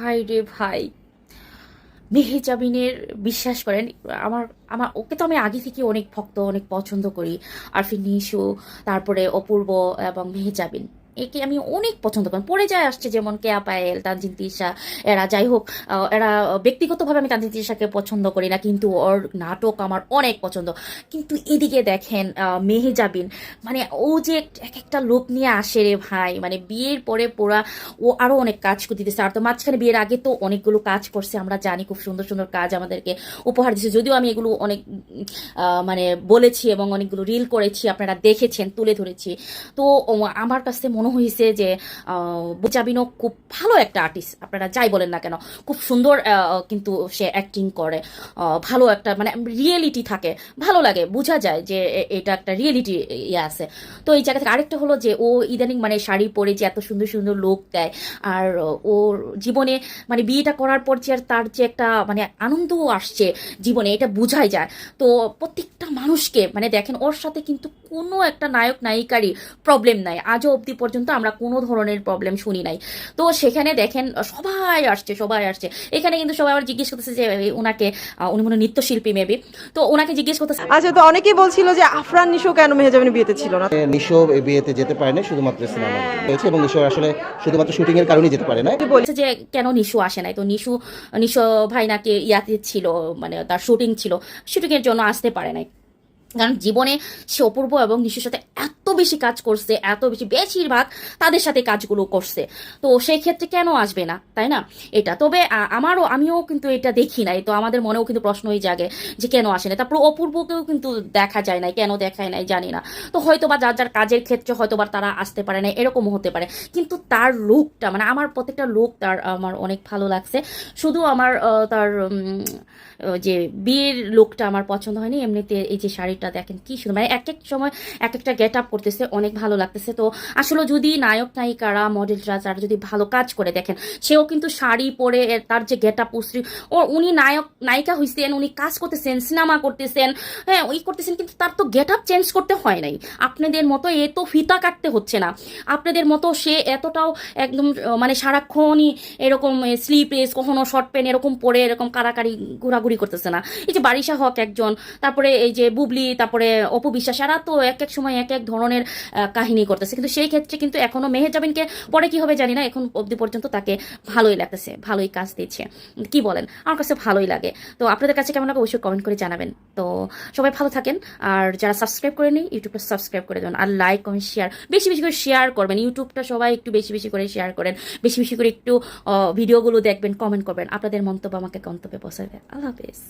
রে ভাই? মেহেজাবিনের বিশ্বাস করেন, আমার আমার, ওকে তো আমি আগে থেকে অনেক ভক্ত, অনেক পছন্দ করি। আরফিন নিশু, তারপরে অপূর্ব এবং মেহেজাবিন। একে আমি অনেক পছন্দ করি। পড়ে যায় আসছে যেমন কেয়া পায়েল তানজিন তিশা এরা যাই হোক এরা ব্যক্তিগতভাবে আমি তানজিন তিশাকে পছন্দ করি না, কিন্তু ওর নাটক আমার অনেক পছন্দ। কিন্তু এদিকে দেখেন মেহেজাবিন মানে ও যে এক একটা লোক নিয়ে আসে রে ভাই মানে বিয়ের পরে পোড়া ও আরও অনেক কাজ করে দিতেছে আর তো মাঝখানে বিয়ের আগে তো অনেকগুলো কাজ করছে, আমরা জানি খুব সুন্দর সুন্দর কাজ আমাদেরকে উপহার দিচ্ছে যদিও আমি এগুলো অনেক মানে বলেছি এবং অনেকগুলো রিল করেছি, আপনারা দেখেছেন, তুলে ধরেছি। তো আমার কাছে মনে হয়েছে যে বোচাবিনো খুব ভালো একটা আর্টিস্ট আপনারা যাই বলেন না কেন, খুব সুন্দর কিন্তু সে অ্যাক্টিং করে। ভালো একটা মানে রিয়েলিটি থাকে। ভালো লাগে, বোঝা যায় যে এটা একটা রিয়েলিটি ইয়ে আছে। তো এই জায়গা থেকে আরেকটা হলো যে, ও ইদানিং মানে শাড়ি পরে যে এত সুন্দর সুন্দর লোক দেয়, আর ওর জীবনে মানে বিয়েটা করার পর যে আর তার যে একটা মানে আনন্দও আসছে জীবনে, এটা বোঝাই যায়। তো প্রত্যেকটা মানুষকে মানে দেখেন, ওর সাথে কিন্তু কোনো একটা নায়ক নায়িকারই প্রবলেম নাই। আজও অবধি পর্যন্ত আমরা কোনো ধরনের প্রবলেম শুনি নাই। তো সেখানে দেখেন সবাই আসছে সবাই আসছে। এখানে কিন্তু সবাই আবার জিজ্ঞেস করতেছে যে ওনাকে উনি মনে নৃত্যশিল্পী মেবি তো ওনাকে জিজ্ঞেস করতেছে আচ্ছা তো অনেকেই বলছিল যে আফরান নিশো কেন মেহেজাবিনের বিয়েতে ছিল না? নিশো বিয়েতে যেতে পারে না শুধুমাত্র সিনেমা হয়েছে এবং নিশো আসলে শুধুমাত্র শুটিং এর কারণে যেতে পারে না বলছে যে কেন নিশু আসে নাই? তো নিশু নিশো ভাই নাকি ইয়াতে ছিল মানে তার শুটিং ছিল। শুটিংয়ের জন্য আসতে পারে নাই। কারণ জীবনে সে অপূর্ব এবং নিশুর সাথে এত বেশি কাজ করছে, এত বেশি বেশিরভাগ তাদের সাথে কাজগুলো করছে। তো সেই ক্ষেত্রে কেন আসবে না, তাই না? এটা তবে আমারও, আমিও কিন্তু এটা দেখি নাই, তো আমাদের মনেও কিন্তু প্রশ্নই জাগে যে কেন আসে না। তারপর অপূর্বকেও কিন্তু দেখা যায় নাই, কেন দেখায় নাই জানি না। তো হয়তো বা যার যার কাজের ক্ষেত্রে হয়তো বা তারা আসতে পারে না এরকমও হতে পারে। কিন্তু তার লুকটা মানে আমার প্রত্যেকটা লুক তার, আমার অনেক ভালো লাগছে। শুধু আমার তার যে বিয়ের লুকটা আমার পছন্দ হয়নি, এমনিতে এই যে শাড়িটা দেখেন কি সুন্দর। মানে এক এক সময় এক একটা গেট আপ করতেছে, অনেক ভালো লাগতেছে। তো আসলে যদি নায়ক নায়িকারা মডেলরা যারা যদি ভালো কাজ করে দেখেন, সেও কিন্তু শাড়ি পরে তার যে গেট আপ উশ্রী ও উনি নায়ক, নায়িকা হয়েছেন উনি কাজ করতেছেন সিনেমা করতেছেন হ্যাঁ ওই করতেছেন, কিন্তু তার তো গেট আপ চেঞ্জ করতে হয় নাই। আপনাদের মতো এ তো ফিতা কাটতে হচ্ছে না। আপনাদের মতো সে এতটাও একদম মানে সারাক্ষণই এরকম স্লিপলেস কখনো শর্ট প্যান্ট এরকম পরে এরকম কারাকারি, ঘোরাঘুরি করতেছে না। এই যে বারিশা হক একজন, তারপরে এই যে বুবলি তারপরে অপু বিশ্বাস, এরা তো এক এক সময় এক এক ধরনের কাহিনী করতেছে। কিন্তু সেই ক্ষেত্রে কিন্তু এখনও মেহেজাবিনকে, পরে কি হবে জানি না, এখন অবধি পর্যন্ত তাকে ভালোই লাগতেছে, ভালোই কাজ দিচ্ছে। কি বলেন? আমার কাছে ভালোই লাগে। তো আপনাদের কাছে কেমন লাগে অবশ্যই কমেন্ট করে জানাবেন। তো সবাই ভালো থাকেন। আর যারা সাবস্ক্রাইব করে করেনি ইউটিউবটা সাবস্ক্রাইব করে দেবেন আর লাইক কমেন্ট শেয়ার বেশি বেশি করে শেয়ার করবেন। ইউটিউবটা সবাই একটু বেশি বেশি করে শেয়ার করেন। বেশি বেশি করে একটু ভিডিওগুলো দেখবেন কমেন্ট করবেন। আপনাদের মন্তব্য আমাকে গন্তব্যে পৌঁছাবে। আল্লাহ হাফেজ।